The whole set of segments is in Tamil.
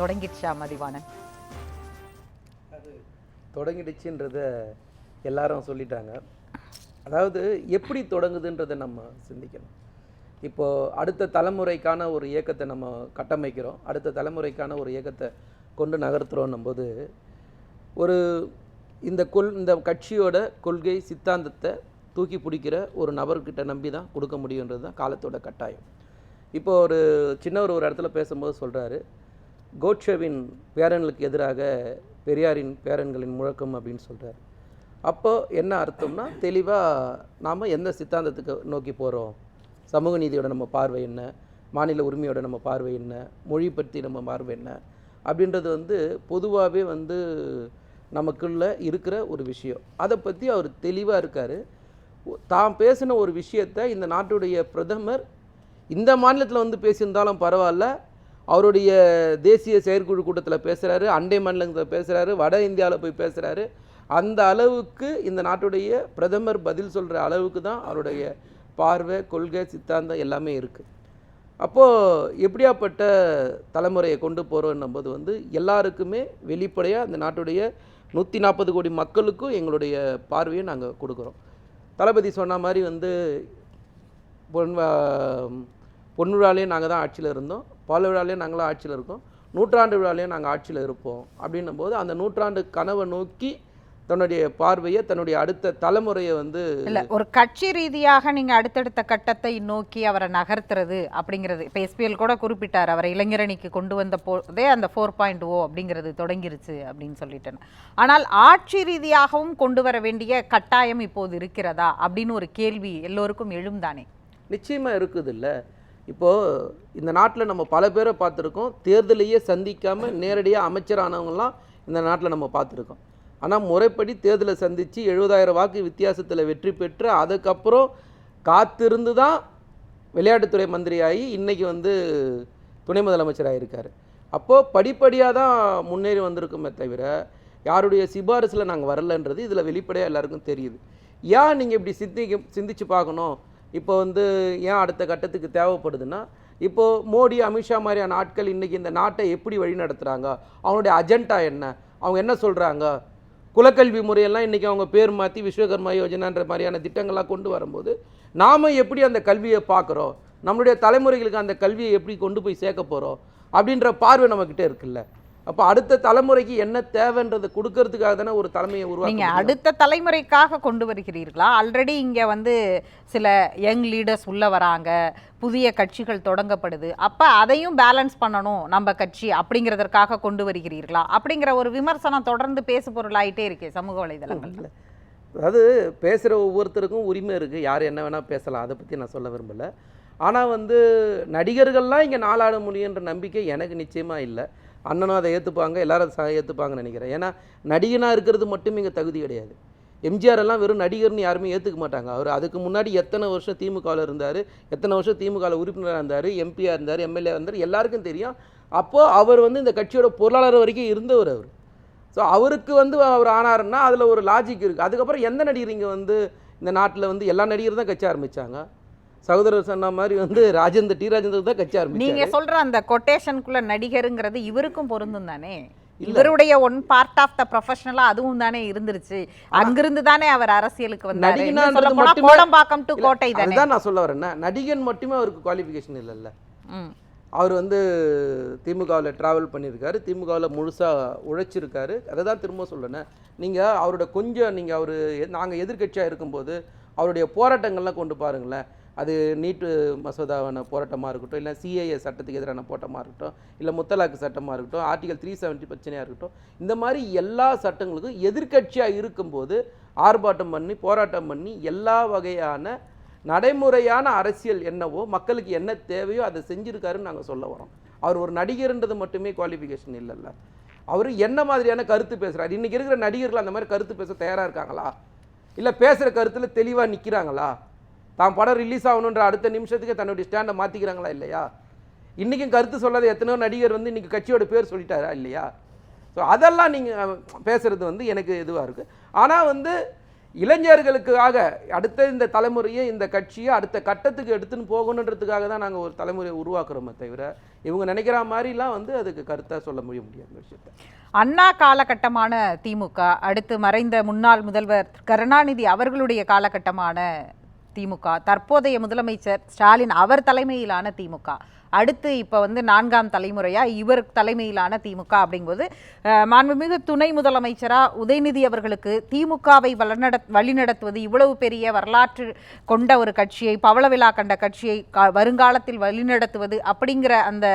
தொடங்கிடுச்சா மதிவாணன் தொடங்கிடுச்சுன்றத எல்லாரும் சொல்லிட்டாங்க. அதாவது எப்படி தொடங்குதுன்றதை நம்ம சிந்திக்கணும். இப்போ அடுத்த தலைமுறைக்கான ஒரு இயக்கத்தை நம்ம கட்டமைக்கிறோம். அடுத்த தலைமுறைக்கான ஒரு இயக்கத்தை கொண்டு நகர்த்துறோன்னும் போது ஒரு இந்த கொள் இந்த கட்சியோட கொள்கை சித்தாந்தத்தை தூக்கி பிடிக்கிற ஒரு நபர்கிட்ட நம்பி தான் கொடுக்க முடியுன்றது தான் காலத்தோட கட்டாயம். இப்போ ஒரு சின்னவர் ஒரு இடத்துல பேசும்போது சொல்கிறாரு கோட்சேவின் பேரன்களுக்கு எதிராக பெரியாரின் பேரன்களின் முழக்கம் அப்படின்னு சொல்கிறார் அப்போது என்ன அர்த்தம்னா தெளிவாக நாம் எந்த சித்தாந்தத்துக்கு நோக்கி போகிறோம் சமூக நீதியோட நம்ம பார்வை என்ன? மாநில உரிமையோட நம்ம பார்வை என்ன? மொழி பற்றி நம்ம பார்வை என்ன? அப்படின்றது வந்து பொதுவாகவே வந்து நமக்குள்ள இருக்கிற ஒரு விஷயம். அதை பற்றி அவர் தெளிவாக இருக்கார். தான் பேசின ஒரு விஷயத்தை இந்த நாட்டுடைய பிரதமர் இந்த மாநிலத்தில் வந்து பேசியிருந்தாலும் பரவாயில்ல அவருடைய தேசிய செயற்குழு கூட்டத்தில் பேசுகிறாரு அண்டை மாநிலத்தில் பேசுகிறாரு வட இந்தியாவில் போய் பேசுகிறாரு அந்த அளவுக்கு இந்த நாட்டுடைய பிரதமர் பதில் சொல்கிற அளவுக்கு தான் அவருடைய பார்வை கொள்கை சித்தாந்தம் எல்லாமே இருக்குது அப்போது எப்படியாப்பட்ட தலைமுறையை கொண்டு போகிறோன்னும்போது வந்து எல்லாருக்குமே வெளிப்படையாக இந்த நாட்டுடைய நூற்றி நாற்பது கோடி மக்களுக்கும் எங்களுடைய பார்வையை நாங்கள் கொடுக்குறோம். தளபதி சொன்ன மாதிரி வந்து பொன் பொன் நாங்கள் தான் ஆட்சியில் இருந்தோம். பால் விழாலேயும் நாங்களும் ஆட்சியில் இருக்கோம். நூற்றாண்டு விழாலேயும் நாங்கள் ஆட்சியில் இருப்போம். அப்படின்னும் போது அந்த நூற்றாண்டு கனவை நோக்கி தன்னுடைய பார்வையை தன்னுடைய அடுத்த தலைமுறையை வந்து இல்ல ஒரு கட்சி ரீதியாக நீங்க அடுத்தடுத்த கட்டத்தை நோக்கி அவரை நகர்த்துறது அப்படிங்கிறது. இப்போ எஸ்பிஎல் கூட குறிப்பிட்டார் அவரை இளைஞரணிக்கு கொண்டு வந்த போதே அந்த ஃபோர் பாயிண்ட் ஓ அப்படிங்கிறது தொடங்கிருச்சு அப்படின்னு சொல்லிட்டேன். ஆனால் ஆட்சி ரீதியாகவும் கொண்டு வர வேண்டிய கட்டாயம் இப்போது இருக்கிறதா? அப்படின்னு ஒரு கேள்வி எல்லோருக்கும் எழும் தானே. நிச்சயமாக இருக்குது இல்லை இப்போது இந்த நாட்டில் நம்ம பல பேரை பார்த்துருக்கோம். தேர்தலையே சந்திக்காமல் நேரடியாக அமைச்சரானவங்களாம் இந்த நாட்டில் நம்ம பார்த்துருக்கோம். ஆனால் முறைப்படி தேர்தலை சந்தித்து எழுபதாயிரம் வாக்கு வித்தியாசத்தில் வெற்றி பெற்று அதுக்கப்புறம் காத்திருந்து தான் விளையாட்டுத்துறை மந்திரியாகி இன்றைக்கி வந்து துணை முதலமைச்சராக இருக்கார். அப்போது படிப்படியாக தான் முன்னேறி வந்திருக்குமே தவிர யாருடைய சிபாரிசில் நாங்கள் வரலன்றது இதில் வெளிப்படையாக எல்லாருக்கும் தெரியுது. ஏன் நீங்கள் இப்படி சிந்திக்க சிந்திச்சு பார்க்கணும்? இப்போ வந்து ஏன் அடுத்த கட்டத்துக்கு தேவைப்படுதுன்னா இப்போது மோடி அமித்ஷா மாதிரியான ஆட்கள் இன்றைக்கி இந்த நாட்டை எப்படி வழி நடத்துகிறாங்க அவங்களுடைய அஜெண்டா என்ன? அவங்க என்ன சொல்கிறாங்க குலக்கல்வி முறையெல்லாம் இன்றைக்கி அவங்க பேர் மாற்றி விஸ்வகர்மா யோஜனான்ற மாதிரியான திட்டங்கள்லாம் கொண்டு வரும்போது நாம் எப்படி அந்த கல்வியை பார்க்குறோம்? நம்மளுடைய தலைமுறைகளுக்கு அந்த கல்வியை எப்படி கொண்டு போய் சேர்க்க போகிறோம் அப்படின்ற பார்வை நம்மக்கிட்ட இருக்குல்ல. அப்போ அடுத்த தலைமுறைக்கு என்ன தேவைன்றதை கொடுக்கறதுக்காக தானே ஒரு தலைமையை உருவாக்க அடுத்த தலைமுறைக்காக கொண்டு வருகிறீர்களா? ஆல்ரெடி இங்க வந்து சில யங் லீடர்ஸ் உள்ள வராங்க புதிய கட்சிகள் தொடங்கப்படுது. அப்ப அதையும் பேலன்ஸ் பண்ணணும் நம்ம கட்சி அப்படிங்கிறதற்காக கொண்டு வருகிறீர்களா? அப்படிங்கிற ஒரு விமர்சனம் தொடர்ந்து பேசு பொருளாயிட்டே இருக்கே சமூக வலைதளங்கள்ல. அதாவது பேசுகிற ஒவ்வொருத்தருக்கும் உரிமை இருக்குது யார் என்ன வேணால் பேசலாம். அதை பற்றி நான் சொல்ல விரும்பலை. ஆனால் வந்து நடிகர்கள்லாம் இங்கே நாளாட முடியுன்ற நம்பிக்கை எனக்கு நிச்சயமாக இல்லை. அண்ணனும் அதை ஏற்றுப்பாங்க எல்லாரும் அதை ஏற்றுப்பாங்கன்னு நினைக்கிறேன். ஏன்னா நடிகனாக இருக்கிறது மட்டும் இங்கே தகுதி கிடையாது. எம்ஜிஆர் எல்லாம் வெறும் நடிகர்னு யாருமே ஏற்றுக்க மாட்டாங்க. அவர் அதுக்கு முன்னாடி எத்தனை வருஷம் திமுகவில் இருந்தார் எத்தனை வருஷம் திமுகவில் உறுப்பினராக இருந்தார் எம்பியாக இருந்தார் எம்எல்ஏ இருந்தார் எல்லாருக்கும் தெரியும். அப்போது அவர் வந்து இந்த கட்சியோட பொருளாளர் வரைக்கும் இருந்தவர் அவர். ஸோ அவருக்கு வந்து அவர் ஆனாருன்னா அதில் ஒரு லாஜிக் இருக்குது அதுக்கப்புறம் எந்த நடிகர் இங்கே வந்து இந்த நாட்டில் வந்து எல்லா நடிகரும் தான் கட்சி ஆரம்பித்தாங்க சகோதரர் சொன்ன மாதிரி வந்து ராஜேந்தர் டி. ராஜேந்தர் தான் கட்சி நீங்க ஆரம்பிச்சாரு சொல்ற அந்த கொட்டேஷனுக்குள்ள நடிகருங்கிறது இவருக்கும் பொருந்தும் தானே? இவருடைய ஒன் பார்ட் ஆஃப் த ப்ரொஃபஷனலா அதுவும் தானே இருந்துருச்சு. அங்கிருந்து தானே அவர் அரசியலுக்கு வந்தாரு. கோடம்பாக்கம் டு கோட்டை தானே? நான் சொல்ல வரேன் நடிகன் மட்டுமே அவருக்கு குவாலிஃபிகேஷன் இல்லைல்ல. அவர் வந்து திமுகவில் ட்ராவல் பண்ணியிருக்காரு. திமுகவில் முழுசாக உழைச்சிருக்காரு. அதை தான் திரும்ப சொல்லணும். நீங்கள் அவரோட கொஞ்சம் நீங்கள் அவர் நாங்கள் எதிர்க்கட்சியாக இருக்கும்போது அவருடைய போராட்டங்கள்லாம் கொண்டு பாருங்களேன். அது நீட்டு மசோதாவான போராட்டமாக இருக்கட்டும் இல்லை சிஏஏ சட்டத்துக்கு எதிரான போராட்டமாக இருக்கட்டும் இல்லை முத்தலாக்கு சட்டமாக இருக்கட்டும் ஆர்டிகல் த்ரீ செவன்ட்டி பிரச்சனையாக இருக்கட்டும் இந்த மாதிரி எல்லா சட்டங்களுக்கும் எதிர்க்கட்சியாக இருக்கும்போது ஆர்ப்பாட்டம் பண்ணி போராட்டம் பண்ணி எல்லா வகையான நடைமுறையான அரசியல் என்னவோ மக்களுக்கு என்ன தேவையோ அதை செஞ்சுருக்காருன்னு நாங்கள் சொல்ல வரோம். அவர் ஒரு நடிகர்ன்றது மட்டுமே குவாலிஃபிகேஷன் இல்லைல்ல. அவர் என்ன மாதிரியான கருத்து பேசுகிறார் இன்றைக்கி இருக்கிற நடிகர்கள் அந்த மாதிரி கருத்து பேச தயாராக இருக்காங்களா? இல்லை பேசுகிற கருத்தில் தெளிவாக நிற்கிறாங்களா தான் படம் ரிலீஸ் ஆகணுன்ற அடுத்த நிமிஷத்துக்கு தன்னுடைய ஸ்டாண்டை மாற்றிக்கிறாங்களா இல்லையா? இன்றைக்கும் கருத்து சொல்லாத எத்தனையோ நடிகர் வந்து இன்றைக்கி கட்சியோட பேர் சொல்லிட்டாரா இல்லையா? ஸோ அதெல்லாம் நீங்கள் பேசுகிறது வந்து எனக்கு இதுவாக இருக்குது ஆனால் வந்து இளைஞர்களுக்காக அடுத்த இந்த தலைமுறையை இந்த கட்சியை அடுத்த கட்டத்துக்கு எடுத்துன்னு போகணுன்றதுக்காக தான் நாங்கள் ஒரு தலைமுறையை உருவாக்குறோமே தவிர இவங்க நினைக்கிற மாதிரிலாம் வந்து அதுக்கு கருத்தாக சொல்ல முடிய முடியாது விஷயத்தை. அண்ணா காலகட்டமான திமுக அடுத்து மறைந்த முன்னாள் முதல்வர் கருணாநிதி அவர்களுடைய காலகட்டமான திமுக. தற்போதைய முதலமைச்சர் ஸ்டாலின் அவர் தலைமையிலான திமுக. அடுத்து இப்போ வந்து நான்காம் தலைமுறையாக இவர் தலைமையிலான திமுக அப்படிங்கும்போது மாண்புமிகு துணை முதலமைச்சராக உதயநிதி அவர்களுக்கு திமுகவை வழிநட வழிநடத்துவது இவ்வளவு பெரிய வரலாற்று கொண்ட ஒரு கட்சியை பவள விழா கண்ட கட்சியை வருங்காலத்தில் வழிநடத்துவது அப்படிங்கிற அந்த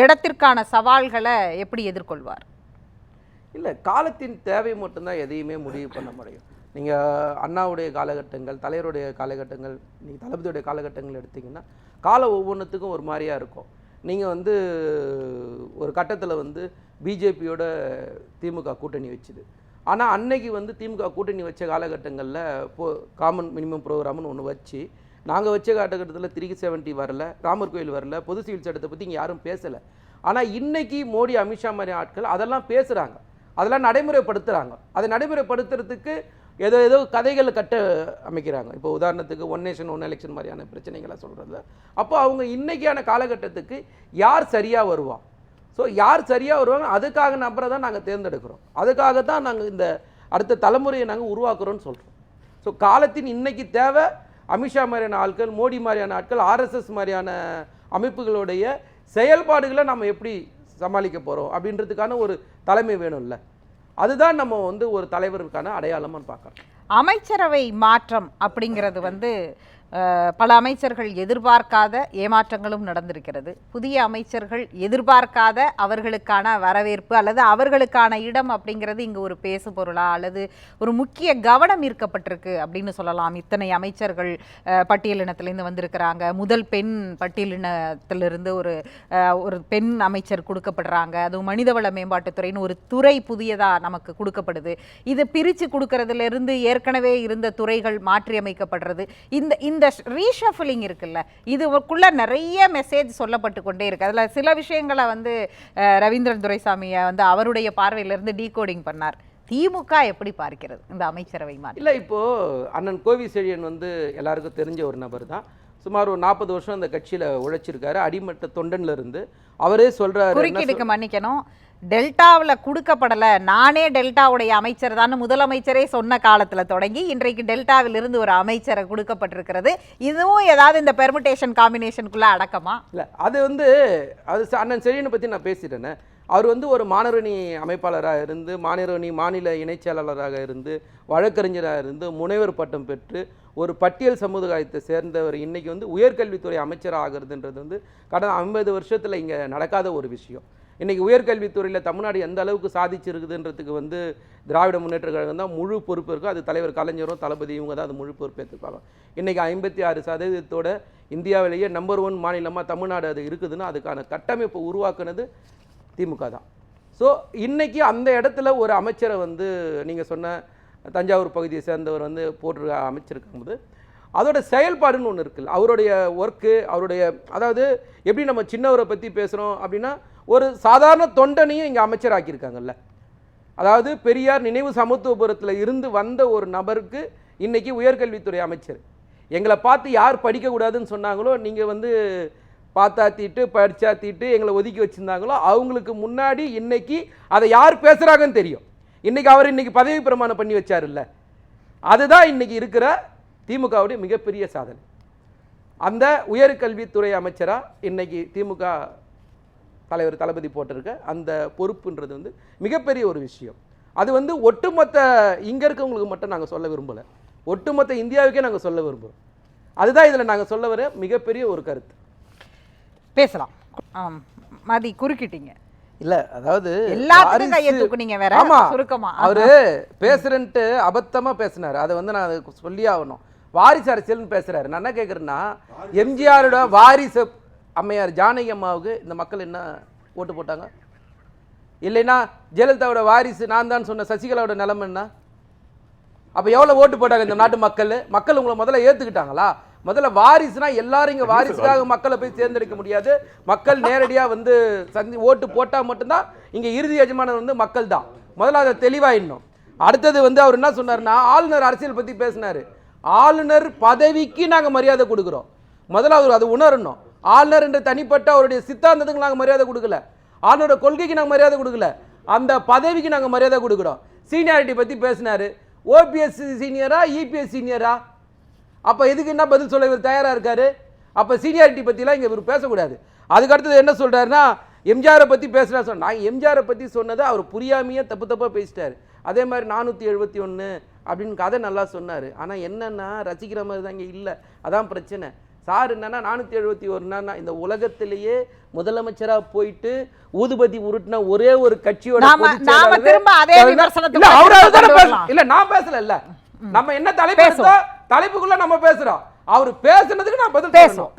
இடத்திற்கான சவால்களை எப்படி எதிர்கொள்வார்? இல்லை காலத்தின் தேவை மட்டும்தான் எதையுமே முடிவு பண்ண முடியும். நீங்கள் அண்ணாவுடைய காலகட்டங்கள் தலைவருடைய காலகட்டங்கள் நீங்கள் தளபதியுடைய காலகட்டங்கள் எடுத்திங்கன்னா காலம் ஒவ்வொன்றுத்துக்கும் ஒரு மாதிரியாக இருக்கும். நீங்கள் வந்து ஒரு கட்டத்தில் வந்து பிஜேபியோட திமுக கூட்டணி வச்சுது. ஆனால் அன்னைக்கு வந்து திமுக கூட்டணி வச்ச காலகட்டங்களில் போ காமன் மினிமம் ப்ரோக்ராம்னு ஒன்று வச்சு நாங்கள் வச்ச காலகட்டத்தில் த்ரீ செவன்ட்டி வரல ராமர் கோயில் வரல பொது சிவில் சட்டத்தை பற்றி இங்கே யாரும் பேசலை. ஆனால் இன்றைக்கி மோடி அமித்ஷா மாதிரி ஆட்கள் அதெல்லாம் பேசுகிறாங்க அதெல்லாம் நடைமுறைப்படுத்துகிறாங்க அதை நடைமுறைப்படுத்துறதுக்கு ஏதோ ஏதோ கதைகள் கட்ட அமைக்கிறாங்க. இப்போ உதாரணத்துக்கு ஒன் நேஷன் ஒன் எலெக்ஷன் மாதிரியான பிரச்சனைகளை சொல்கிறது அப்போ அவங்க இன்றைக்கியான காலகட்டத்துக்கு யார் சரியாக வருவா? ஸோ யார் சரியாக வருவாங்க? அதுக்காக நபரை தான் நாங்கள் தேர்ந்தெடுக்கிறோம். அதுக்காக தான் நாங்கள் இந்த அடுத்த தலைமுறையை நாங்கள் உருவாக்குறோம்னு சொல்கிறோம் ஸோ காலத்தின் இன்றைக்கி தேவை அமித்ஷா மாதிரியான ஆட்கள் மோடி மாதிரியான ஆட்கள் ஆர்எஸ்எஸ் மாதிரியான அமைப்புகளுடைய செயல்பாடுகளை நம்ம எப்படி சமாளிக்க போகிறோம் அப்படின்றதுக்கான ஒரு தலைமை வேணும்ல. அதுதான் நம்ம வந்து ஒரு தலைவருக்கான அடையாளமாக பார்க்குறோம் அமைச்சரவை மாற்றம் அப்படிங்கிறது வந்து பல அமைச்சர்கள் எதிர்பார்க்காத ஏமாற்றங்களும் நடந்திருக்கிறது. புதிய அமைச்சர்கள் எதிர்பார்க்காத அவர்களுக்கான வரவேற்பு அல்லது அவர்களுக்கான இடம் அப்படிங்கிறது இங்கு ஒரு பேசு பொருளா அல்லது ஒரு முக்கிய கவனம் ஈர்க்கப்பட்டிருக்கு அப்படின்னு சொல்லலாம். இத்தனை அமைச்சர்கள் பட்டியலினத்திலேருந்து வந்திருக்கிறாங்க. முதல் பெண் பட்டியலினத்திலிருந்து ஒரு ஒரு பெண் அமைச்சர் கொடுக்கப்படுறாங்க. அதுவும் மனிதவள மேம்பாட்டுத்துறைன்னு ஒரு துறை புதியதாக நமக்கு கொடுக்கப்படுது. இது பிரித்து கொடுக்கறதுலேருந்து ஏற்கனவே இருந்த துறைகள் மாற்றியமைக்கப்படுறது. இந்த இந்த ரீஷஃபிலிங் இருக்குல்ல இதுக்குள்ளே நிறைய மெசேஜ் சொல்லப்பட்டு கொண்டே இருக்கு. அதில் சில விஷயங்களை வந்து ரவீந்திரன் துரைசாமியை வந்து அவருடைய பார்வையிலிருந்து டீகோடிங் பண்ணார். திமுக எப்படி பார்க்கிறது இந்த அமைச்சரவை மாதிரி இல்லை இப்போது அண்ணன் கோவி செழியன் வந்து எல்லாருக்கும் தெரிஞ்ச ஒரு நபர் தான். சுமார் ஒரு நாற்பது வருஷம் அந்த கட்சியில் உழைச்சிருக்காரு. அடிமட்ட தொண்டன்ல இருந்து அவரே சொல்கிறாரு குறுக்கீடுக்கு மன்னிக்கணும். டெல்டாவில் கொடுக்கப்படல. நானே டெல்டாவுடைய அமைச்சர் தான். முதலமைச்சரே சொன்ன காலத்துல தொடங்கி இன்றைக்கு டெல்டாவில் இருந்து ஒரு அமைச்சரை கொடுக்கப்பட்டிருக்கிறது. இதுவும் ஏதாவது இந்த பெர்முடேஷன் காம்பினேஷனுக்குள்ள அடக்கமா? இல்லை அது வந்து அது அண்ணன் செழியனை பற்றி நான் பேசிட்டேனே. அவர் வந்து ஒரு மாணவரணி அமைப்பாளராக இருந்து மாணவரணி மாநில இணைச்செயலாளராக இருந்து வழக்கறிஞராக இருந்து முனைவர் பட்டம் பெற்று ஒரு பட்டியல் சமுதாயத்தை சேர்ந்தவர். இன்றைக்கி வந்து உயர்கல்வித்துறை அமைச்சராக ஆகிறதுன்றது வந்து கடந்த ஐம்பது வருஷத்தில் இங்கே நடக்காத ஒரு விஷயம். இன்றைக்கி உயர்கல்வித்துறையில் தமிழ்நாடு எந்த அளவுக்கு சாதிச்சிருக்குதுன்றதுக்கு வந்து திராவிட முன்னேற்ற கழகம் தான் முழு பொறுப்பு இருக்கும் அது தலைவர் கலைஞரும் தளபதி இவங்க தான் அது முழு பொறுப்பேற்றுப்பாங்க இன்றைக்கி ஐம்பத்தி ஆறு சதவீதத்தோட இந்தியாவிலேயே நம்பர் ஒன் மாநிலமாக தமிழ்நாடு அது இருக்குதுன்னா அதுக்கான கட்டமைப்பு உருவாக்குனது திமுக தான். ஸோ இன்றைக்கி அந்த இடத்துல ஒரு அமைச்சரை வந்து நீங்கள் சொன்ன தஞ்சாவூர் பகுதியை சேர்ந்தவர் வந்து போட்டு அமைச்சிருக்கும்போது அதோட செயல்பாடுன்னு ஒன்று இருக்குல்ல. அவருடைய ஒர்க்கு அவருடைய அதாவது எப்படி நம்ம சின்னவரை பற்றி பேசுகிறோம் அப்படின்னா ஒரு சாதாரண தொண்டனையும் இங்கே அமைச்சராக்கியிருக்காங்கல்ல. அதாவது பெரியார் நினைவு சமத்துவபுரத்தில் இருந்து வந்த ஒரு நபருக்கு இன்றைக்கி உயர்கல்வித்துறை அமைச்சர். எங்களை பார்த்து யார் படிக்கக்கூடாதுன்னு சொன்னாங்களோ நீங்கள் வந்து பார்த்தாத்திட்டு படிச்சாத்திட்டு எங்களை ஒதுக்கி வச்சுருந்தாங்களோ அவங்களுக்கு முன்னாடி இன்றைக்கி அதை யார் பேசுகிறாங்கன்னு தெரியும். இன்றைக்கி அவர் இன்றைக்கி பதவி பிரமாணம் பண்ணி வச்சாருல்ல. அதுதான் இன்னைக்கு இருக்கிற திமுகவுடைய மிகப்பெரிய சாதனை. அந்த உயர்கல்வித்துறை அமைச்சராக இன்றைக்கி திமுக தலைவர் தளபதி போட்டிருக்க அந்த பொறுப்புன்றது வந்து மிகப்பெரிய ஒரு விஷயம். அது வந்து ஒட்டுமொத்த இங்கே இருக்கவங்களுக்கு மட்டும் நாங்கள் சொல்ல விரும்பலை. ஒட்டுமொத்த இந்தியாவுக்கே நாங்கள் சொல்ல விரும்புகிறோம் அதுதான் இதில் நாங்கள் சொல்ல வர மிகப்பெரிய ஒரு கருத்து. பேசலாம். மதி குறுக்கிட்டீங்க. இல்ல அதாவது எல்லாத்துக்கும் கையை தூக்குனீங்க வேற ஆமா சுருக்கமா. அவரு பேசுறேன்ட்டு அபத்தமா பேசினாரு. அதை வந்து நான் சொல்லியே ஆகணும். வாரிசு அரசியல்னு பேசுறாரு. நான் என்ன கேட்குறேன்னா எம்ஜிஆரோட வாரிசு அம்மையார் ஜானகி அம்மாவுக்கு இந்த மக்கள் என்ன ஓட்டு போட்டாங்க? இல்லைன்னா ஜெயலலிதாவோட வாரிசு நான் தான் சொன்ன சசிகலாவோட நிலைமை என்ன? அப்ப எவ்வளவு ஓட்டு போட்டாங்க இந்த நாட்டு மக்கள்? மக்கள் உங்களை முதல்ல ஏத்துக்கிட்டாங்களா? முதல்ல வாரிசுனா எல்லாரும் இங்க வாரிசுக்காக மக்களை போய் தேர்ந்தெடுக்க முடியாது. மக்கள் நேரடியா வந்து சந்தி ஓட்டு போட்டா மட்டும்தான் இங்க இறுதி எஜமானர் வந்து மக்கள் தான். முதல்ல அதை தெளிவாயிடணும். அடுத்தது வந்து அவர் என்ன சொன்னாருன்னா ஆளுநர் அரசியல் பத்தி பேசினாரு. ஆளுநர் பதவிக்கு நாங்க மரியாதை கொடுக்குறோம். முதல்ல அவர் அதை உணரணும். ஆளுநர் என்ற தனிப்பட்ட அவருடைய சித்தாந்தத்துக்கு நாங்க மரியாதை கொடுக்கல. ஆளுநரோட கொள்கைக்கு நாங்க மரியாதை கொடுக்கல. அந்த பதவிக்கு நாங்க மரியாதை கொடுக்குறோம். சீனியாரிட்டி பத்தி பேசினாரு. ஓபிஎஸ் சீனியரா இபிஎஸ் சீனியரா? அப்ப எதுக்கு என்ன பதில் சொல்ல இவர் தயாரா இருக்காரு? அப்ப சீனியாரிட்டி பத்திலாம் இங்க இவர் பேசக்கூடாது. அதுக்கு அடுத்தது என்ன சொல்றாருன்னா எம்ஜிஆரை பத்தி பேசுறா சொன்ன நான் எம்ஜிஆரை பத்தி சொன்னதை அவர் புரியாமையே தப்பு தப்பா பேசிட்டாரு. அதே மாதிரி நானூற்றி எழுபத்தி ஒன்று அப்படின்னு கதை நல்லா சொன்னார். ஆனால் என்னன்னா ரசிக்கிற மாதிரி தான் இங்கே இல்லை. அதான் பிரச்சனை. சார் என்னன்னா நானூற்றி எழுபத்தி ஒன்றுனா இந்த உலகத்திலேயே முதலமைச்சராக போயிட்டு ஊதுபதி உருட்டின ஒரே ஒரு கட்சியோட இல்ல, நான் பேசல இல்ல. நம்ம என்ன தலைப்பு பேசுவோம். தலைப்புக்குள்ள நம்ம பேசுறோம். அவர் பேசுனதுக்கு நான் பதில் பேசுவோம்.